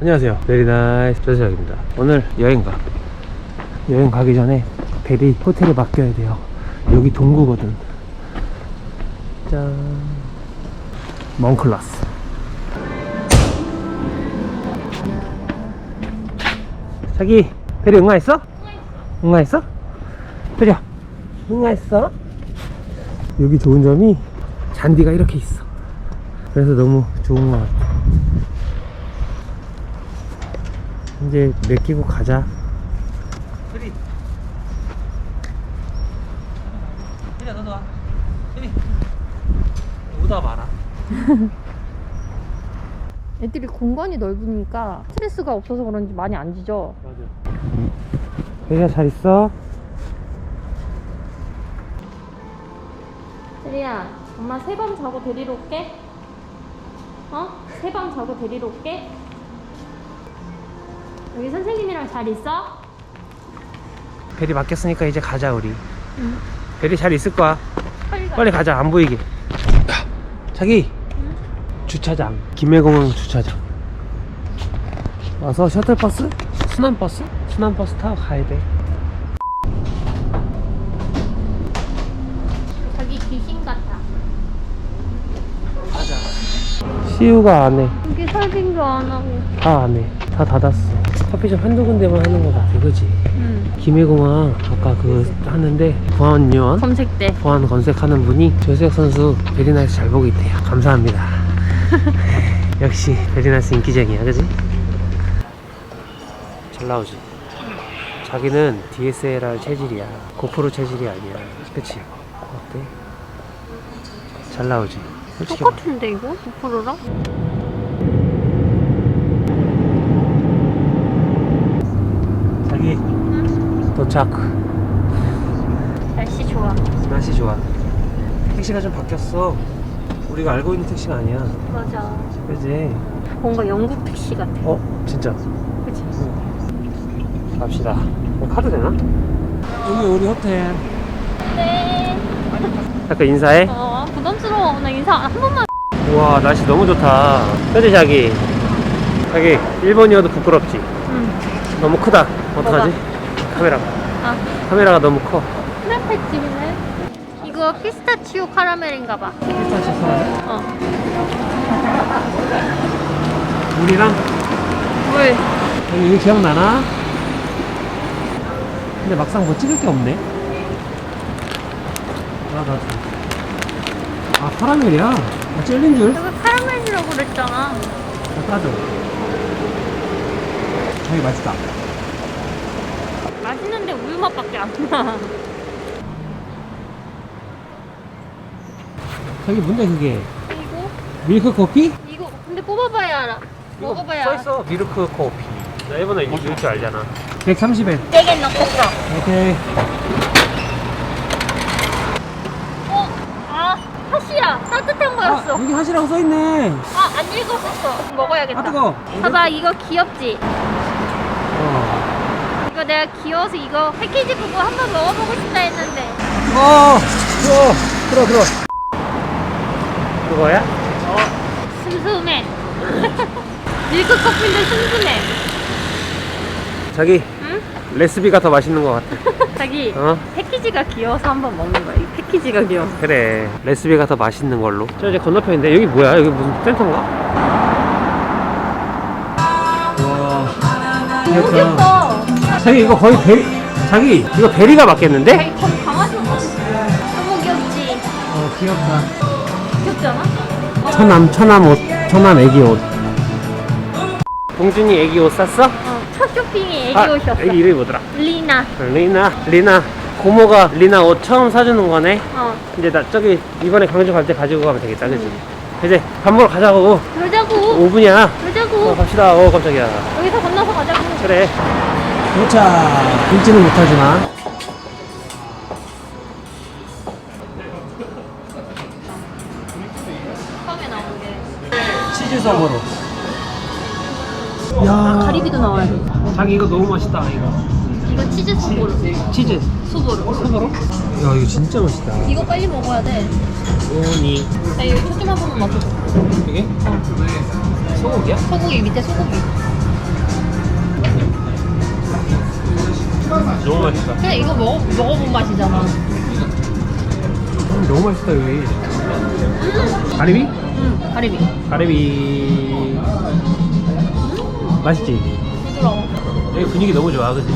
안녕하세요. 베리나이스 조세혁입니다. 오늘 여행가. 여행 가기 전에 베리 호텔에 맡겨야 돼요. 여기 동구거든. 짠. 멍클라스. 자기 베리 응아했어? 응아했어? 베리야 응아했어? 여기 좋은 점이 잔디가 이렇게 있어. 그래서 너무 좋은 것 같아 이제 맡기고 가자. 혜리. 혜리야 너도 와. 혜리. 오다 마라. 애들이 공간이 넓으니까 스트레스가 없어서 그런지 많이 안 지죠. 맞아. 혜리야 잘 있어? 혜리야, 엄마 세 밤 자고 데리러 올게. 어? 세 밤 자고 데리러 올게. 여기 선생님이랑 잘 있어? 베리 맡겼으니까 이제 가자 우리. 응. 베리 잘 있을 거야. 빨리 가. 빨리 가자 안 보이게. 자기. 주차장. 김해공항 주차장. 와서 셔틀버스? 순환버스? 순환버스 타고 가야 돼. 자기 귀신 같아. 가자. 시우가 안 해. 여기 설빙도 안 하고. 다 안 해. 다 닫았어. 커피숍 한두 군데만 하는 것 같아, 그지? 응. 김해공항 아까 그 하는데 보안 요원 검색대. 보안 검색하는 분이 조세혁 선수 베리나이스 잘 보고 있대요. 감사합니다. 역시 베리나이스 인기쟁이야, 그지? 잘 나오지. 자기는 DSLR 체질이야. 고프로 체질이 아니야. 그치? 어때? 잘 나오지. 솔직히 말- 똑같은데 이거? 9%랑? 자기 도착. 날씨 좋아. 날씨 좋아. 택시가 좀 바뀌었어. 우리가 알고 있는 택시가 아니야. 맞아. 그지? 뭔가 영국 택시 같아. 어? 진짜? 그치? 갑시다. 어, 카드 되나? 여기 우리 호텔. 네. 잠깐 인사해. 어, 부담스러워. 나 인사 한 번만. 우와, 날씨 너무 좋다. 그지, 자기? 자기, 일본이어도 부끄럽지? 응. 너무 크다. 어떡하지? 카메라가. 아, 카메라가 너무 커. 찍네. 이거 피스타치오 카라멜인가 봐. 피스타치오 사라네? 어. 우리랑? 물. 여기 이거 기억나나? 근데 막상 뭐 찍을 게 없네. 아, 나. 아, 카라멜이야? 아, 젤린 줄? 이거 카라멜이라고 그랬잖아. 아, 따져. 자기 맛있다. 맛있는데 우유 맛밖에 안 나. 자기 뭔데, 그게? 이거? 밀크 커피? 이거 근데 뽑아봐야 알아. 먹어봐야 알아. 써있어. 밀크 커피. 나 일본어 읽을 줄 알잖아. 130엔. 네개 넣었어. 오케이. 어? 아, 핫이야. 따뜻한 거였어. 아, 여기 하시라고 써있네. 아, 안 읽었었어. 먹어야겠다. 아, 뜨거. 봐봐, 이거 귀엽지? 어. 이거 내가 귀여워서 이거 패키지 보고 한번 먹어보고 싶다 했는데. 어, 들어, 들어, 들어. 그거야? 슴슴해. 밀크 커피인데 슴슴해. 자기, 응? 레시피가 더 맛있는 것 같아. 자기, 어? 패키지가 귀여워서 한번 먹는 거야. 이 패키지가 귀여워. 그래. 레시피가 더 맛있는 걸로. 저 이제 건너편인데, 여기 뭐야? 여기 무슨 센터인가? 와. 너무 귀엽다. 자기, 이거 거의 베리, 자기, 이거 베리가 맞겠는데? 자기 거기 강아지 봐. 너무 귀엽지? 어, 귀엽다. 귀엽지 않아? 처남, 처남 옷, 처남 애기 옷. 봉준이 애기 옷 샀어? 어, 첫 쇼핑이 애기 아, 옷이었어. 애기 이름이 뭐더라? 리나. 리나, 리나. 고모가 리나 옷 처음 사주는 거네. 어, 이제 나 저기 이번에 강주 갈 때 가지고 가면 되겠다, 그지? 이제 밥 먹으러 가자고. 그러자고. 5분이야. 그러자고. 어, 갑시다. 어, 깜짝이야. 여기서 건너서 가자고. 그래. 도착. 읽지는 못하지만. 나온 게. 치즈섬으로. 야. 아, 가리비도 나와야 돼. 자기 이거 너무 맛있다, 이거. 이거 치즈 소보로. 치즈. 소보로. 소보로? 야, 이거 진짜 맛있다. 이거 빨리 먹어야 돼. 오니. 나 이거 초점 한 번만 맞춰줘. 이게? 소고기야? 소고기 밑에 소고기. 너무 맛있다. 근데 이거 먹어, 먹어본 맛이잖아. 음, 너무 맛있다 여기. 가리비? 응, 가리비. 가리비. 맛있지? 부드러워. 여기 분위기 너무 좋아, 그지?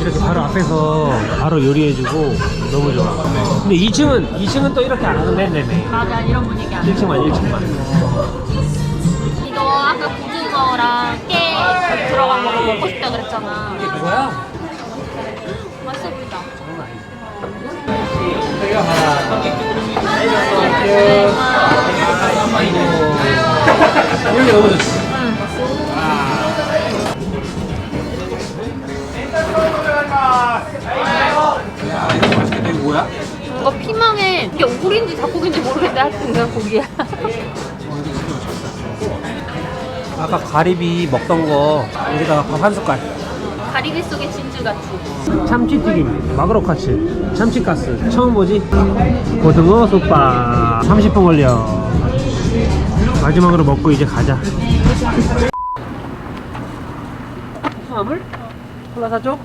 이렇게 바로 앞에서 바로 요리해주고 너무 좋아. 근데 2층은 2층은 또 이렇게 안 하면 된다며. 맞아, 이런 분위기 아니야. 1층만 1층만. 이거 아까 고등어랑 깨 들어간 거 먹고 싶다 그랬잖아. 이거야? 이런 게 너무 좋지. 이거 뭐야? 이거 피망에 이게 오글인지 잡곡인지 모르겠는데 하여튼 그냥 고기야. 아까 가리비 먹던 거 여기다가 밥 한 숟갈. 가리비 속에 진주 같이. 참치튀김, 마그로카츠, 참치가스. 처음 보지? 고등어 솥밥. 30분 걸려. 마지막으로 먹고 이제 가자. 수화물? 콜라 사줘?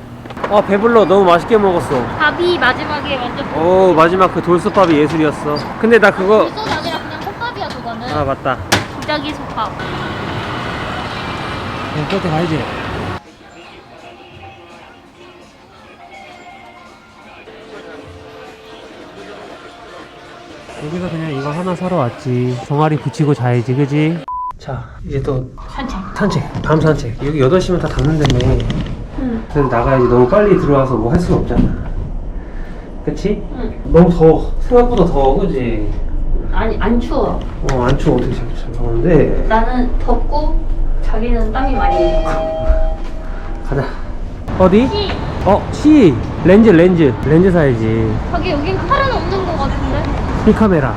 아 배불러. 너무 맛있게 먹었어. 밥이 마지막에 완전 오 마지막 그 돌솥밥이 예술이었어. 근데 나 그거 불소가 아니라 그냥 솥밥이야 그거는. 아 맞다. 기저귀 솥밥. 네, 끝에 가야지. 여기서 그냥 이거 하나 사러 왔지. 종아리 붙이고 자야지, 그지? 자, 이제 또 산책. 산책, 밤 산책. 여기 8시면 다 닫는다며. 응. 그래서 나가야지. 너무 빨리 들어와서 뭐 할 수는 없잖아. 그치? 응. 너무 더워. 생각보다 더워, 그지? 아니 안 추워. 어, 안 추워. 어떻게 잘, 잘 나오는데. 나는 덥고 자기는 땀이 많이 나. 가자. 어디? 씨, 어, C. 렌즈, 렌즈. 렌즈 사야지. 저기 여긴 칼은 없는 것 같은데. 필카메라.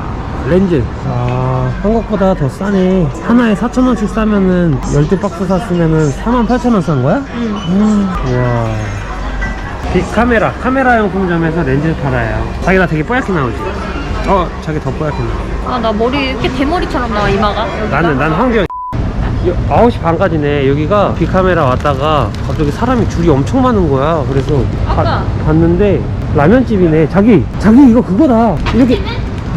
렌즈. 아, 한국보다 더 싸네. 하나에 4,000원씩 싸면은 12박스 샀으면은 48,000원 싼 거야? 응. 음, 와. 빅카메라. 카메라 용품점에서 렌즈를 팔아요. 자기 나 되게 뽀얗게 나오지? 어, 자기 더 뽀얗게 나와. 아나 머리 이렇게 대머리처럼 나와 이마가. 여기가. 나는, 난 환경. 9시 반까지네. 여기가 빅카메라 왔다가 갑자기 사람이 줄이 엄청 많은 거야. 그래서 아까. 가- 봤는데 라면집이네. 자기, 자기 이거 그거다. 이렇게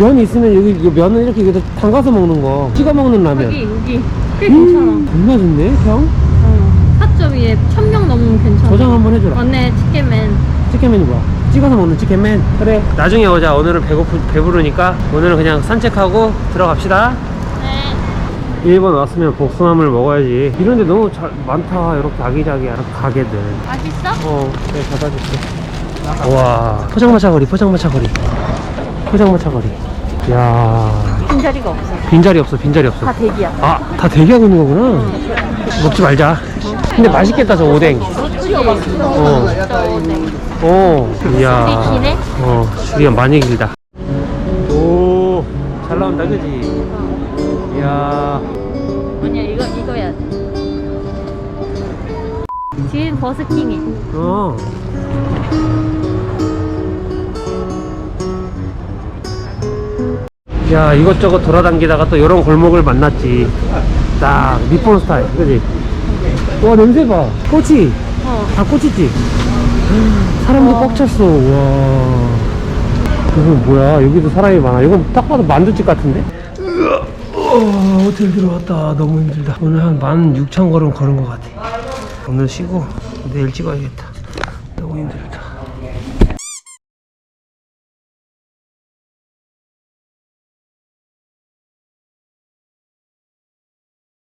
면 있으면 여기 이 면은 이렇게 여기다 담가서 먹는 거. 찍어 먹는 라면. 여기 여기 꽤 괜찮아. 음, 겁나 좋네, 형. 어. 4점이에 1000명 넘으면 괜찮아. 도장 한번 해줘라. 언네 치킨맨. 치킨맨이 뭐야? 찍어서 먹는 치킨맨. 그래. 나중에 오자. 오늘은 배고프 배부르니까 오늘은 그냥 산책하고 들어갑시다. 네. 일본 왔으면 복숭아물 먹어야지. 이런데 너무 잘, 많다. 이렇게 아기자기한 가게들. 맛있어? 어, 네, 받아줄게. 와, 포장마차 거리, 포장마차 거리. 포장마차 거리. 야 빈자리가 없어. 빈자리 없어, 빈자리 없어. 다 대기야. 아, 다 대기하고 있는 거구나. 먹지 말자. 근데 맛있겠다, 저 오뎅. 어. 네. 어, 이야. 줄이 기네? 어, 줄이 많이 길다. 오, 잘 나온다, 그지? 이야. 아니야 이거 이거야. 뒤엔 버스킹해. 어. 야 이것저것 돌아다니다가 또 이런 골목을 만났지. 딱 니폰 스타일 그지? 와 냄새 봐. 꼬치. 어. 다 꼬치지? 사람도 꽉 찼어. 와. 이건 뭐야? 여기도 사람이 많아. 이건 딱 봐도 만두집 같은데? 어, 호텔 들어왔다. 너무 힘들다. 오늘 한 16,000걸음 걸은 것 같아. 오늘 쉬고 내일 찍어야겠다. 너무 힘들다